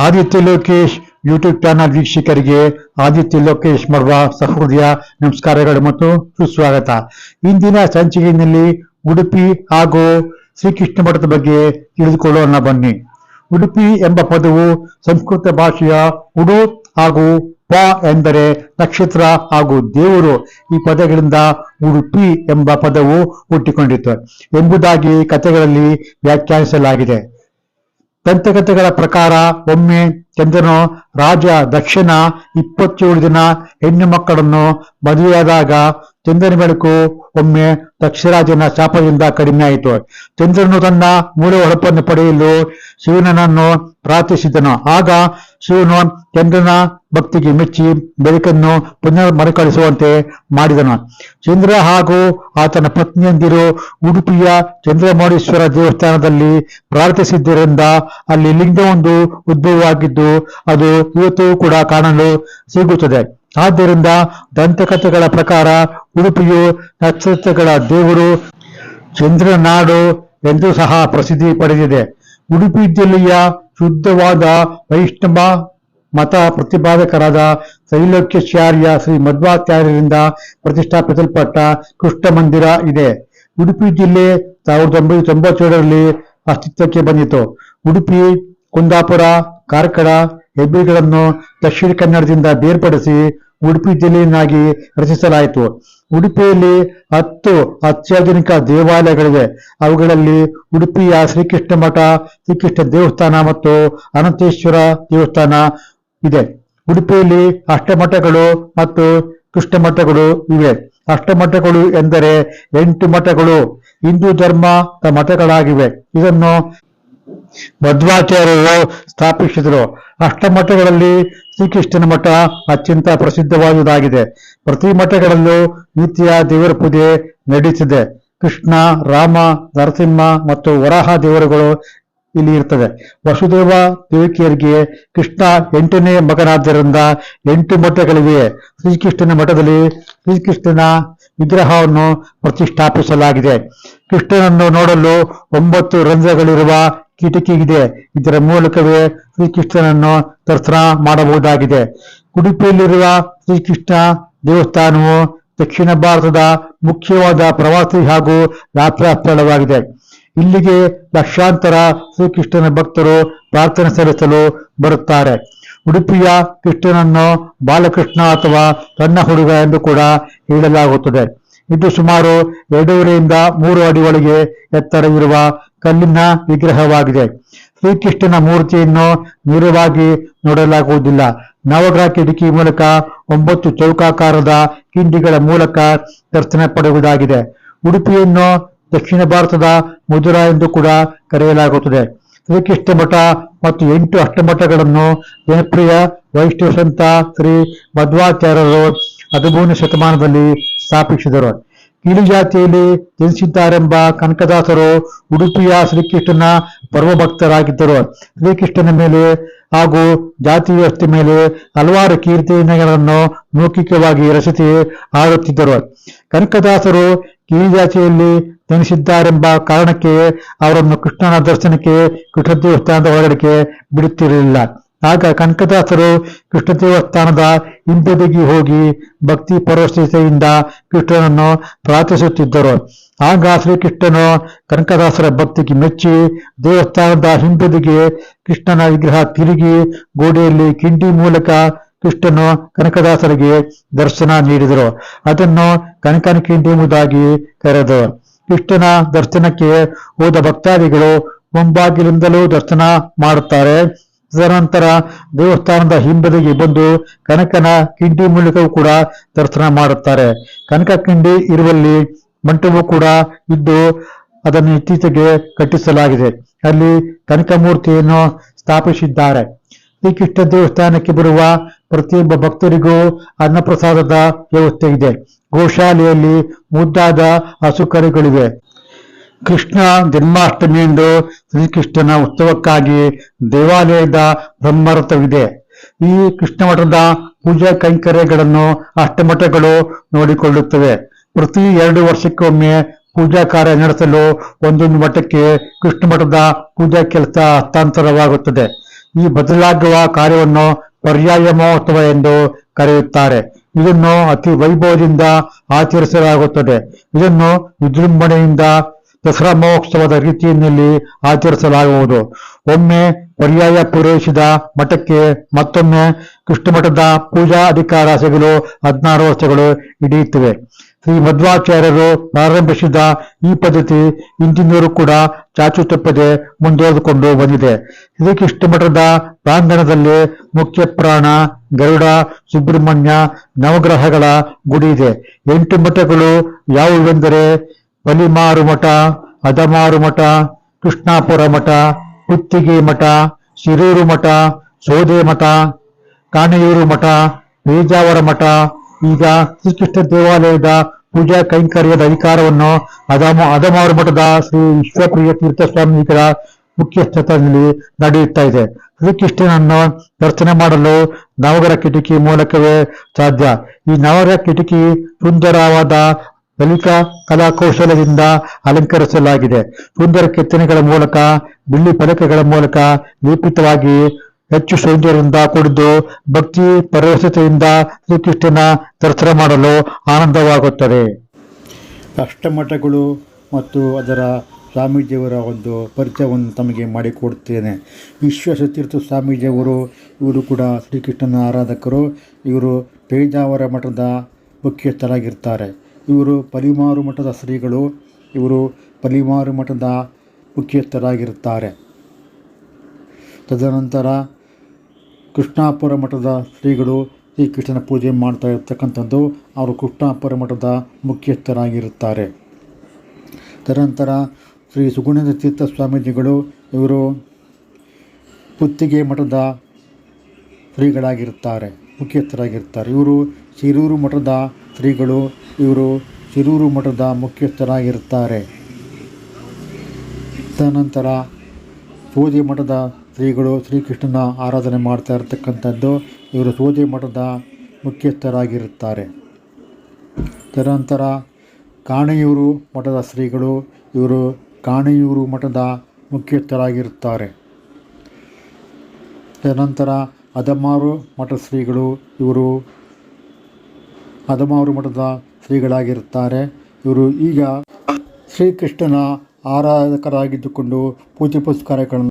Aditya Lokesh YouTube channel ವೀಕ್ಷಕರಿಗೆ ಆದಿತ್ಯ ಲೋಕೇಶ್ ಮರ್ವ ಸಹೃದಯ ನಮಸ್ಕಾರಗಳು ಮತ್ತು ಸುಸ್ವಾಗತ. ಇಂದಿನ ಸಂಚಿಕೆಯಲ್ಲಿ ಉಡುಪಿ ಹಾಗೂ ಶ್ರೀಕೃಷ್ಣ ಮಠದ ಬಗ್ಗೆ ತಿಳಿದುಕೊಳ್ಳೋಣ ಬನ್ನಿ. ಉಡುಪಿ ಎಂಬ ಪದವು ಸಂಸ್ಕೃತ ಭಾಷೆಯ ಉಡು ಹಾಗೂ ಪ ಎಂದರೆ ನಕ್ಷತ್ರ ಹಾಗೂ ದೇವರು ಈ ಪದಗಳಿಂದ ಉಡುಪಿ ಎಂಬ ಪದವು ಹುಟ್ಟಿಕೊಂಡಿತು ಎಂಬುದಾಗಿ ಕಥೆಗಳಲ್ಲಿ ವ್ಯಾಖ್ಯಾನಿಸಲಾಗಿದೆ. ದಂತಕಥೆಗಳ ಪ್ರಕಾರ ಒಮ್ಮೆ ಚಂದ್ರನು ರಾಜ ದಕ್ಷಿಣ ಇಪ್ಪತ್ತೇಳು ದಿನ ಹೆಣ್ಣು ಮಕ್ಕಳನ್ನು ಮದುವೆಯಾದಾಗ ಚಂದ್ರನ ಬೆಳಕು ಒಮ್ಮೆ ದಕ್ಷರಾಜನ ಶಾಪದಿಂದ ಕಡಿಮೆ ಆಯಿತು. ಚಂದ್ರನು ತನ್ನ ಮೂಲ ಹೊಳಪನ್ನು ಪಡೆಯಲು ಶಿವನನ್ನು ಪ್ರಾರ್ಥಿಸಿದನು. ಆಗ ಶಿವನು ಚಂದ್ರನ ಭಕ್ತಿಗೆ ಮೆಚ್ಚಿ ಬೆಳಕನ್ನು ಪುನರ್ ಮರುಕಳಿಸುವಂತೆ ಮಾಡಿದನು. ಚಂದ್ರ ಹಾಗೂ ಆತನ ಪತ್ನಿಯಂದಿರು ಉಡುಪಿಯ ಚಂದ್ರಮೌಳೇಶ್ವರ ದೇವಸ್ಥಾನದಲ್ಲಿ ಪ್ರಾರ್ಥಿಸಿದ್ದರಿಂದ ಅಲ್ಲಿ ಲಿಂಗವೊಂದು ಉದ್ಭವವಾಗಿದ್ದು ಅದು ಇವತ್ತು ಕೂಡ ಕಾಣಲು ಸಿಗುತ್ತದೆ. ಆದ್ದರಿಂದ ದಂತಕಥೆಗಳ ಪ್ರಕಾರ ಉಡುಪಿಯು ನಕ್ಷತ್ರಗಳ ದೇವರು ಚಂದ್ರನಾಡು ಎಂದು ಸಹ ಪ್ರಸಿದ್ಧಿ ಪಡೆದಿದೆ. ಉಡುಪಿ ಜಿಲ್ಲೆಯ ಶುದ್ಧವಾದ ವೈಷ್ಣವ ಮತ ಪ್ರತಿಪಾದಕರಾದ ತ್ರೈಲೋಕ್ಯಾಚಾರ್ಯ ಶ್ರೀ ಮಧ್ವಾಚಾರ್ಯರಿಂದ ಪ್ರತಿಷ್ಠಾಪಿಸಲ್ಪಟ್ಟ ಕೃಷ್ಣ ಮಂದಿರ ಇದೆ. ಉಡುಪಿ ಜಿಲ್ಲೆ ಸಾವಿರದ ಒಂಬೈನೂರ ತೊಂಬತ್ತೇಳರಲ್ಲಿ ಅಸ್ತಿತ್ವಕ್ಕೆ ಬಂದಿತು. ಉಡುಪಿ, ಕುಂದಾಪುರ, ಕಾರ್ಕಳ ಹೆಬ್ರಿಗಳನ್ನು ದಕ್ಷಿಣ ಕನ್ನಡದಿಂದ ಬೇರ್ಪಡಿಸಿ ಉಡುಪಿ ಜಿಲ್ಲೆಯನ್ನಾಗಿ ರಚಿಸಲಾಯಿತು. ಉಡುಪಿಯಲ್ಲಿ ಹತ್ತು ಅತ್ಯಾಧುನಿಕ ದೇವಾಲಯಗಳಿವೆ. ಅವುಗಳಲ್ಲಿ ಉಡುಪಿಯ ಶ್ರೀಕೃಷ್ಣ ಮಠ, ಶ್ರೀಕೃಷ್ಣ ದೇವಸ್ಥಾನ ಮತ್ತು ಅನಂತೇಶ್ವರ ದೇವಸ್ಥಾನ ಇದೆ. ಉಡುಪಿಯಲ್ಲಿ ಅಷ್ಟಮಠಗಳು ಮತ್ತು ಕೃಷ್ಣ ಮಠಗಳು ಇವೆ. ಅಷ್ಟಮಠಗಳು ಎಂದರೆ ಎಂಟು ಮಠಗಳು. ಹಿಂದೂ ಧರ್ಮ ಮಠಗಳಾಗಿವೆ. ಇದನ್ನು ಮಧ್ವಾಚಾರ್ಯರು ಸ್ಥಾಪಿಸಿದರು. ಅಷ್ಟಮಠಗಳಲ್ಲಿ ಶ್ರೀಕೃಷ್ಣನ ಮಠ ಅತ್ಯಂತ ಪ್ರಸಿದ್ಧವಾದುದಾಗಿದೆ. ಪ್ರತಿ ಮಠಗಳಲ್ಲೂ ನಿತ್ಯ ದೇವರ ಪೂಜೆ ನಡೆಯುತ್ತಿದೆ ಕೃಷ್ಣ, ರಾಮ, ನರಸಿಂಹ ಮತ್ತು ವರಾಹ ದೇವರುಗಳು ಇಲ್ಲಿ ಇರ್ತದೆ ವಸುದೇವ ದೇವಿಕೆಯರಿಗೆ ಕೃಷ್ಣ ಎಂಟನೇ ಮಗನಾದ್ದರಿಂದ ಎಂಟು ಮಠಗಳಿವೆ. ಶ್ರೀಕೃಷ್ಣನ ಮಠದಲ್ಲಿ ಶ್ರೀಕೃಷ್ಣನ ವಿಗ್ರಹವನ್ನು ಪ್ರತಿಷ್ಠಾಪಿಸಲಾಗಿದೆ. ಕೃಷ್ಣನನ್ನು ನೋಡಲು ಒಂಬತ್ತು ರಂಧ್ರಗಳಿರುವ ಕಿಟಕಿ ಇದೆ ಇದರ ಮೂಲಕವೇ ಶ್ರೀಕೃಷ್ಣನನ್ನು ದರ್ಶನ ಮಾಡಬಹುದಾಗಿದೆ. ಉಡುಪಿಯಲ್ಲಿರುವ ಶ್ರೀಕೃಷ್ಣ ದೇವಸ್ಥಾನವು ದಕ್ಷಿಣ ಭಾರತದ ಮುಖ್ಯವಾದ ಪ್ರವಾಸಿ ಹಾಗೂ ಯಾತ್ರಾ ಸ್ಥಳವಾಗಿದೆ ಇಲ್ಲಿಗೆ ಲಕ್ಷಾಂತರ ಶ್ರೀಕೃಷ್ಣನ ಭಕ್ತರು ಪ್ರಾರ್ಥನೆ ಸಲ್ಲಿಸಲು ಬರುತ್ತಾರೆ. ಉಡುಪಿಯ ಕೃಷ್ಣನನ್ನು ಬಾಲಕೃಷ್ಣ ಅಥವಾ ಸಣ್ಣ ಹುಡುಗ ಎಂದು ಕೂಡ ಹೇಳಲಾಗುತ್ತದೆ. ಇದು ಸುಮಾರು ಎರಡೂವರೆಯಿಂದ ಮೂರು ಅಡಿ ಒಳಗೆ ಇರುವ ಕಲ್ಲಿನ ವಿಗ್ರಹವಾಗಿದೆ. ಶ್ರೀಕೃಷ್ಣನ ಮೂರ್ತಿಯನ್ನು ನೇರವಾಗಿ ನೋಡಲಾಗುವುದಿಲ್ಲ. ನವಗ್ರಹ ಕಿಟಕಿ ಮೂಲಕ ಒಂಬತ್ತು ಚೌಕಾಕಾರದ ಕಿಂಡಿಗಳ ಮೂಲಕ ದರ್ಶನ ಪಡೆಯುವುದಾಗಿದೆ. ಉಡುಪಿಯನ್ನು ದಕ್ಷಿಣ ಭಾರತದ ಮಧುರ ಎಂದು ಕೂಡ ಕರೆಯಲಾಗುತ್ತದೆ. ಶ್ರೀಕೃಷ್ಣ ಮಠ ಮತ್ತು ಎಂಟು ಅಷ್ಟಮಠಗಳನ್ನು ಜನಪ್ರಿಯ ವೈಷ್ಣವ ಸಂತ ಶ್ರೀ ಮಧ್ವಾಚಾರ್ಯರು ಹದಿಮೂರನೇ ಶತಮಾನದಲ್ಲಿ ಸ್ಥಾಪಿಸಿದರು. ಜಾತಿಯಲ್ಲಿ ಜನಿಸಿದ್ದಾರೆಂಬ ಕನಕದಾಸರು ಉಡುಪಿಯ ಶ್ರೀಕೃಷ್ಣನ ಪರ್ವಭಕ್ತರಾಗಿದ್ದರು. ಶ್ರೀಕೃಷ್ಣನ ಮೇಲೆ ಹಾಗೂ ಜಾತಿ ವ್ಯವಸ್ಥೆ ಮೇಲೆ ಹಲವಾರು ಕೀರ್ತನೆಗಳನ್ನು ಮೌಖಿಕವಾಗಿ ರಚಿಸಿ ಹಾಡುತ್ತಿದ್ದರು ಕನಕದಾಸರು ಕೀಳಿಜಾತಿಯಲ್ಲಿ ಜನಿಸಿದ್ದಾರೆಂಬ ಕಾರಣಕ್ಕೆ ಅವರನ್ನು ಕೃಷ್ಣನ ದರ್ಶನಕ್ಕೆ ಕೃಷ್ಣ ದೇವಸ್ಥಾನದ ಒಳಗಡೆಗೆ ಬಿಡುತ್ತಿರಲಿಲ್ಲ. ಆಗ ಕನಕದಾಸರು ಕೃಷ್ಣ ದೇವಸ್ಥಾನದ ಹಿಂಬದಿಗೆ ಹೋಗಿ ಭಕ್ತಿ ಪರವಶತೆಯಿಂದ ಕೃಷ್ಣನನ್ನು ಪ್ರಾರ್ಥಿಸುತ್ತಿದ್ದರು. ಆಗ ಶ್ರೀಕೃಷ್ಣನು ಕನಕದಾಸರ ಭಕ್ತಿಗೆ ಮೆಚ್ಚಿ ದೇವಸ್ಥಾನದ ಹಿಂಬದಿಗೆ ಕೃಷ್ಣನ ವಿಗ್ರಹ ತಿರುಗಿ ಗೋಡೆಯಲ್ಲಿ ಕಿಂಡಿ ಮೂಲಕ ಕೃಷ್ಣನು ಕನಕದಾಸರಿಗೆ ದರ್ಶನ ನೀಡಿದರು. ಅದನ್ನು ಕನಕನ ಕಿಂಡಿ ಎಂಬುದಾಗಿ ಕರೆದರು ಕೃಷ್ಣನ ದರ್ಶನಕ್ಕೆ ಹೋದ ಭಕ್ತಾದಿಗಳು ಮುಂಬಾಗಿಲಿಂದಲೂ ದರ್ಶನ ಮಾಡುತ್ತಾರೆ. ತದನಂತರ ದೇವಸ್ಥಾನದ ಹಿಂಬದಿಗೆ ಬಂದು ಕನಕನ ಕಿಂಡಿ ಮೂಲಕವೂ ಕೂಡ ದರ್ಶನ ಮಾಡುತ್ತಾರೆ. ಕನಕ ಕಿಂಡಿ ಇರುವಲ್ಲಿ ಮಂಟಪವು ಕೂಡ ಇದ್ದು ಅದನ್ನು ಇತ್ತೀಚೆಗೆ ಕಟ್ಟಿಸಲಾಗಿದೆ. ಅಲ್ಲಿ ಕನಕ ಮೂರ್ತಿಯನ್ನು ಸ್ಥಾಪಿಸಿದ್ದಾರೆ. ಶ್ರೀಕೃಷ್ಣ ದೇವಸ್ಥಾನಕ್ಕೆ ಬರುವ ಪ್ರತಿಯೊಬ್ಬ ಭಕ್ತರಿಗೂ ಅನ್ನಪ್ರಸಾದದ ವ್ಯವಸ್ಥೆ ಇದೆ ಗೋಶಾಲೆಯಲ್ಲಿ ಮುದ್ದಾದ ಹಸುಕರುಗಳಿವೆ ಕೃಷ್ಣ ಜನ್ಮಾಷ್ಟಮಿಯಂದು ಶ್ರೀಕೃಷ್ಣನ ಉತ್ಸವಕ್ಕಾಗಿ ದೇವಾಲಯದ ಬ್ರಹ್ಮರಥವಿದೆ. ಈ ಕೃಷ್ಣ ಮಠದ ಪೂಜಾ ಕೈಂಕರ್ಯಗಳನ್ನು ಅಷ್ಟಮಠಗಳು ನೋಡಿಕೊಳ್ಳುತ್ತವೆ. ಪ್ರತಿ ಎರಡು ವರ್ಷಕ್ಕೊಮ್ಮೆ ಪೂಜಾ ಕಾರ್ಯ ನಡೆಸಲು ಒಂದೊಂದು ಮಠಕ್ಕೆ ಕೃಷ್ಣ ಮಠದ ಪೂಜಾ ಕೆಲಸ ಹಸ್ತಾಂತರವಾಗುತ್ತದೆ. ಈ ಬದಲಾಗುವ ಕಾರ್ಯವನ್ನು ಪರ್ಯಾಯ ಮಹೋತ್ಸವ ಎಂದು ಕರೆಯುತ್ತಾರೆ. ಇದನ್ನು ಅತಿ ವೈಭವದಿಂದ ಆಚರಿಸಲಾಗುತ್ತದೆ. ಇದನ್ನು ವಿಜೃಂಭಣೆಯಿಂದ ದಸರಾ ಮಹೋತ್ಸವದ ರೀತಿಯಲ್ಲಿ ಆಚರಿಸಲಾಗುವುದು. ಒಮ್ಮೆ ಪರ್ಯಾಯ ಪೂರೈಸಿದ ಮಠಕ್ಕೆ ಮತ್ತೊಮ್ಮೆ ಕೃಷ್ಣ ಮಠದ ಪೂಜಾ ಅಧಿಕಾರ ಸಿಗಲು ಹದಿನಾರು ವರ್ಷಗಳು ಹಿಡಿಯುತ್ತಿವೆ. ಶ್ರೀ ಮಧ್ವಾಚಾರ್ಯರು ಪ್ರಾರಂಭಿಸಿದ ಈ ಪದ್ಧತಿ ಇಂದಿನವರು ಕೂಡ ಚಾಚು ತಪ್ಪದೆ ಮುಂದುವರೆದುಕೊಂಡು ಬಂದಿದೆ. ಶ್ರೀಕೃಷ್ಣ ಮಠದ ಪ್ರಾಂಗಣದಲ್ಲಿ ಮುಖ್ಯ ಪ್ರಾಣ, ಗರುಡ, ಸುಬ್ರಹ್ಮಣ್ಯ ನವಗ್ರಹಗಳ ಗುಡಿ ಇದೆ. ಎಂಟು ಮಠಗಳು ಯಾವುವೆಂದರೆ ಬಲಿಮಾರು ಮಠ ಅದಮಾರು ಮಠ, ಕೃಷ್ಣಾಪುರ ಮಠ, ಕುತ್ತಿಗೆ ಮಠ, ಶಿರೂರು ಮಠ, ಸೋದೆ ಮಠ, ಕಾಣೆಯೂರು ಮಠ, ಬೇಜಾವರ ಮಠ. ಈಗ ಶ್ರೀಕೃಷ್ಣ ದೇವಾಲಯದ ಪೂಜಾ ಕೈಂಕರ್ಯದ ಅಧಿಕಾರವನ್ನು ಅದಮ ಅದಮಾರು ಮಠದ ಶ್ರೀ ವಿಶ್ವಪ್ರಿಯ ತೀರ್ಥ ಸ್ವಾಮಿಗಳ ಮುಖ್ಯಸ್ಥದಲ್ಲಿ ನಡೆಯುತ್ತಾ ಇದೆ. ಶ್ರೀಕೃಷ್ಣನನ್ನು ದರ್ಶನ ಮಾಡಲು ನವಗರ ಕಿಟಕಿ ಮೂಲಕವೇ ಸಾಧ್ಯ. ಈ ನವಗರ ಕಿಟಕಿ ಸುಂದರವಾದ ಲಲಿತ ಕಲಾಕೌಶಲದಿಂದ ಅಲಂಕರಿಸಲಾಗಿದೆ. ಸುಂದರ ಕೆತ್ತನೆಗಳ ಮೂಲಕ, ಬಿಳಿ ಫಲಕಗಳ ಮೂಲಕ ಲೇಪಿತವಾಗಿ ಹೆಚ್ಚು ಸೌಂದರ್ಯದಿಂದ ಕೂಡಿದ್ದು ಭಕ್ತಿ ಪರವಶತೆಯಿಂದ ಶ್ರೀಕೃಷ್ಣನ ದರ್ಶನ ಮಾಡಲು ಆನಂದವಾಗುತ್ತದೆ. ಅಷ್ಟಮಠಗಳು ಮತ್ತು ಅದರ ಸ್ವಾಮೀಜಿಯವರ ಒಂದು ಪರಿಚಯವನ್ನು ತಮಗೆ ಮಾಡಿಕೊಡುತ್ತೇನೆ ವಿಶ್ವಸತೀರ್ಥ ಸ್ವಾಮೀಜಿಯವರು, ಇವರು ಕೂಡ ಶ್ರೀಕೃಷ್ಣನ ಆರಾಧಕರು. ಇವರು ಪೇಜಾವರ ಮಠದ ಮುಖ್ಯಸ್ಥರಾಗಿರ್ತಾರೆ. ಇವರು ಪಲಿಮಾರು ಮಠದ ಶ್ರೀಗಳು, ಇವರು ಪಲಿಮಾರು ಮಠದ ಮುಖ್ಯಸ್ಥರಾಗಿರುತ್ತಾರೆ. ತದನಂತರ ಕೃಷ್ಣಾಪುರ ಮಠದ ಶ್ರೀಗಳು ಈ ಕೃಷ್ಣನ ಪೂಜೆ ಮಾಡ್ತಾ ಇರ್ತಕ್ಕಂಥದ್ದು, ಅವರು ಕೃಷ್ಣಾಪುರ ಮಠದ ಮುಖ್ಯಸ್ಥರಾಗಿರುತ್ತಾರೆ. ತದನಂತರ ಶ್ರೀ ಸುಗುಣೇಂದ್ರ ತೀರ್ಥ ಸ್ವಾಮೀಜಿಗಳು, ಇವರು ಪುತ್ತಿಗೆ ಮಠದ ಶ್ರೀಗಳಾಗಿರುತ್ತಾರೆ ಮುಖ್ಯಸ್ಥರಾಗಿರ್ತಾರೆ ಇವರು ಶಿರೂರು ಮಠದ ಶ್ರೀಗಳು, ಇವರು ಶಿರೂರು ಮಠದ ಮುಖ್ಯಸ್ಥರಾಗಿರುತ್ತಾರೆ. ತದನಂತರ ಸೋದೆ ಮಠದ ಶ್ರೀಗಳು ಶ್ರೀಕೃಷ್ಣನ ಆರಾಧನೆ ಮಾಡ್ತಾ ಇರತಕ್ಕಂಥದ್ದು ಇವರು ಸೋದೆ ಮಠದ ಮುಖ್ಯಸ್ಥರಾಗಿರುತ್ತಾರೆ. ತದನಂತರ ಕಾಣೆಯೂರು ಮಠದ ಶ್ರೀಗಳು ಇವರು ಕಾಣೆಯೂರು ಮಠದ ಮುಖ್ಯಸ್ಥರಾಗಿರುತ್ತಾರೆ. ತದನಂತರ ಅದಮಾರು ಮಠ ಶ್ರೀಗಳು ಇವರು ಅದಮಾರು ಮಠದ ಶ್ರೀಗಳಾಗಿರುತ್ತಾರೆ. ಇವರು ಈಗ ಶ್ರೀಕೃಷ್ಣನ ಆರಾಧಕರಾಗಿದ್ದುಕೊಂಡು ಪೂಜೆ ಪುರಸ್ಕಾರಗಳನ್ನು